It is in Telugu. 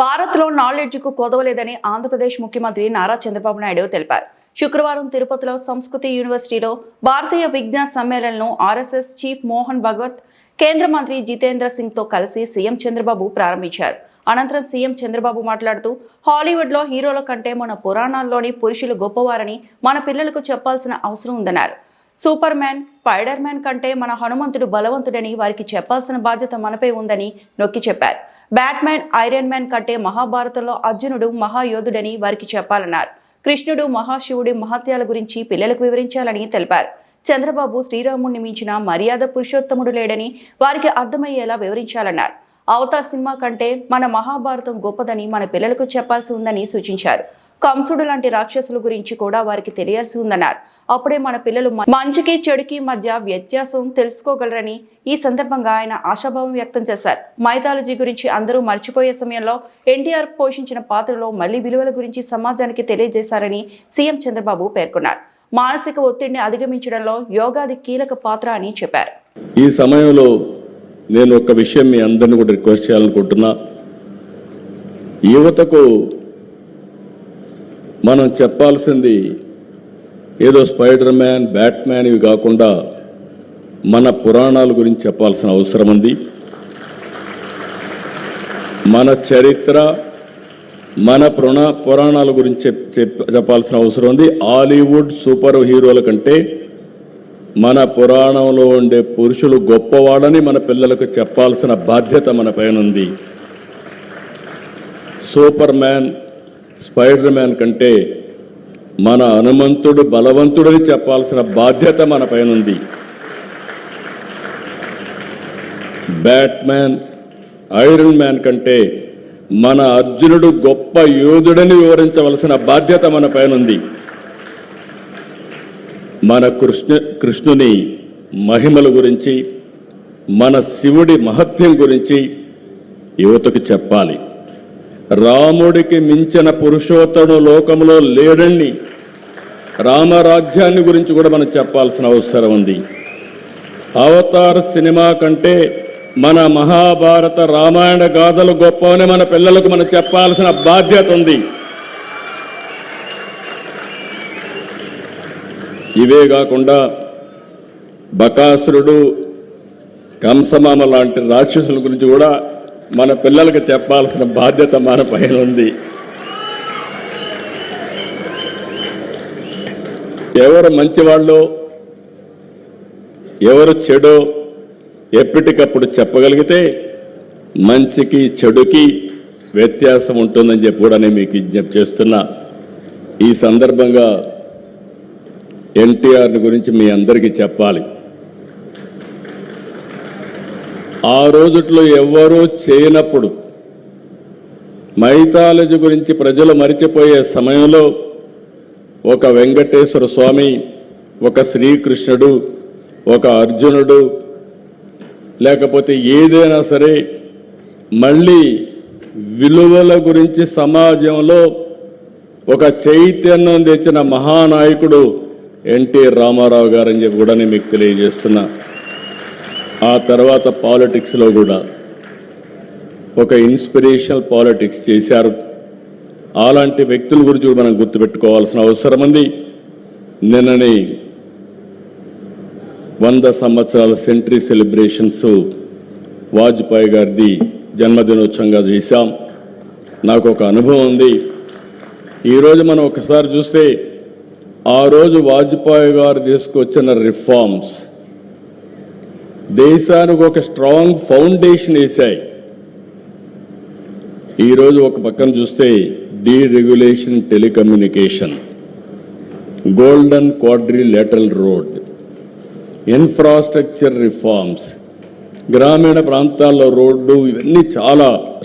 భారత్లో నాలెడ్జ్కు కొదవలేదని ఆంధ్రప్రదేశ్ ముఖ్యమంత్రి నారా చంద్రబాబు నాయుడు తెలిపారు. శుక్రవారం తిరుపతిలో సంస్కృతి యూనివర్సిటీలో భారతీయ విజ్ఞాన్ సమ్మేళనను ఆర్ఎస్ఎస్ చీఫ్ మోహన్ భగవత్ కేంద్ర మంత్రి జితేంద్ర సింగ్తో కలిసి సీఎం చంద్రబాబు ప్రారంభించారు. అనంతరం సీఎం చంద్రబాబు మాట్లాడుతూ హాలీవుడ్లో హీరోల కంటే మన పురాణాల్లోని పురుషులు గొప్పవారని మన పిల్లలకు చెప్పాల్సిన అవసరం ఉందన్నారు. సూపర్ మ్యాన్ స్పైడర్ మ్యాన్ కంటే మన హనుమంతుడు బలవంతుడని వారికి చెప్పాల్సిన బాధ్యత మనపై ఉందని నొక్కి చెప్పారు. బ్యాట్మ్యాన్ ఐరన్ మ్యాన్ కంటే మహాభారతంలో అర్జునుడు మహాయోధుడని వారికి చెప్పాలన్నారు. కృష్ణుడు మహాశివుడి మహత్యాల గురించి పిల్లలకు వివరించాలని తెలిపారు. చంద్రబాబు శ్రీరాముడిని మించిన మర్యాద పురుషోత్తముడు లేడని వారికి అర్థమయ్యేలా వివరించాలన్నారు. అవతార్ సినిమా కంటే మన మహాభారతం గొప్పదని మన పిల్లలకు చెప్పాల్సి ఉందని సూచించారు. కంసుడు లాంటి రాక్షసుల గురించి కూడా వారికి తెలియాల్సి ఉందన్నారు. అప్పుడే మన పిల్లలు మంచికి చెడుకి మధ్య వ్యత్యాసం తెలుసుకోగలరని ఈ సందర్భంగా ఆయన ఆశాభావం వ్యక్తం చేశారు. మైథాలజీ గురించి అందరూ మర్చిపోయే సమయంలో ఎన్టీఆర్ పోషించిన పాత్రలో మళ్ళీ విలువల గురించి సమాజానికి తెలియజేశారని సీఎం చంద్రబాబు పేర్కొన్నారు. మానసిక ఒత్తిడిని అధిగమించడంలో యోగాది కీలక పాత్ర అని చెప్పారు. ఈ సమయంలో నేను ఒక విషయం మీ అందరిని కూడా రిక్వెస్ట్ చేయాలనుకుంటున్నా. యువతకు మనం చెప్పాల్సింది ఏదో స్పైడర్ మ్యాన్ బ్యాట్ మ్యాన్ ఇవి కాకుండా మన పురాణాల గురించి చెప్పాల్సిన అవసరం ఉంది. మన చరిత్ర మన పురాణ పురాణాల గురించి చెప్- చెప్పాల్సిన అవసరం ఉంది. హాలీవుడ్ సూపర్ హీరోల కంటే మన పురాణంలో ఉండే పురుషులు గొప్పవాడని మన పిల్లలకు చెప్పాల్సిన బాధ్యత మన పైన ఉంది. సూపర్ మ్యాన్ స్పైడర్ మ్యాన్ కంటే మన హనుమంతుడు బలవంతుడని చెప్పాల్సిన బాధ్యత మన పైన ఉంది. బ్యాట్మ్యాన్ ఐరన్ మ్యాన్ కంటే మన అర్జునుడు గొప్ప యోధుడని వివరించవలసిన బాధ్యత మన పైన ఉంది. మన కృష్ణ కృష్ణుని మహిమల గురించి మన శివుడి మహత్యం గురించి యువతకు చెప్పాలి. రాముడికి మించిన పురుషోత్తముడు లోకంలో లేడని రామరాజ్యాన్ని గురించి కూడా మనం చెప్పాల్సిన అవసరం ఉంది. అవతార్ సినిమా కంటే మన మహాభారత రామాయణ గాథలు గొప్పవని మన పిల్లలకు మనం చెప్పాల్సిన బాధ్యత ఉంది. ఇవే కాకుండా బకాసురుడు కంసమామ లాంటి రాక్షసుల గురించి కూడా మన పిల్లలకు చెప్పాల్సిన బాధ్యత మన పైన ఉంది. ఎవరు మంచివాళ్ళు ఎవరు చెడు ఎప్పటికప్పుడు చెప్పగలిగితే మంచికి చెడుకి వ్యత్యాసం ఉంటుందని చెప్పి కూడా నేను మీకు విజ్ఞప్తి చేస్తున్నా. ఈ సందర్భంగా ఎన్టీఆర్ గురించి మీ అందరికీ చెప్పాలి. ఆ రోజుట్లో ఎవ్వరూ చేయనప్పుడు మైథాలజీ గురించి ప్రజలు మరిచిపోయే సమయంలో ఒక వెంకటేశ్వర స్వామి ఒక శ్రీకృష్ణుడు ఒక అర్జునుడు లేకపోతే ఏదైనా సరే మళ్ళీ విలువల గురించి సమాజంలో ఒక చైతన్యం తెచ్చిన మహానాయకుడు ఎన్టీ రామారావు గారని చెప్పి కూడా నేను మీకు తెలియజేస్తున్నా. ఆ తర్వాత పాలిటిక్స్లో కూడా ఒక ఇన్స్పిరేషనల్ పాలిటిక్స్ చేశారు. అలాంటి వ్యక్తుల గురించి కూడా మనం గుర్తుపెట్టుకోవాల్సిన అవసరం ఉంది. నిన్నని వంద సంవత్సరాల సెంటరీ సెలబ్రేషన్స్ వాజ్పేయి గారిది జన్మదినోత్సవంగా చేశాం. నాకు ఒక అనుభవం ఉంది. ఈరోజు మనం ఒకసారి చూస్తే ఆ రోజు వాజ్పేయి గారు తీసుకొచ్చిన రిఫార్మ్స్ దేశానికి ఒక స్ట్రాంగ్ ఫౌండేషన్ వేశాయి. ఈరోజు ఒక పక్కన చూస్తే deregulation telecommunication golden quadrilateral road infrastructure reforms గ్రామీణ ప్రాంతాల్లో రోడ్డు ఇవన్నీ చాలా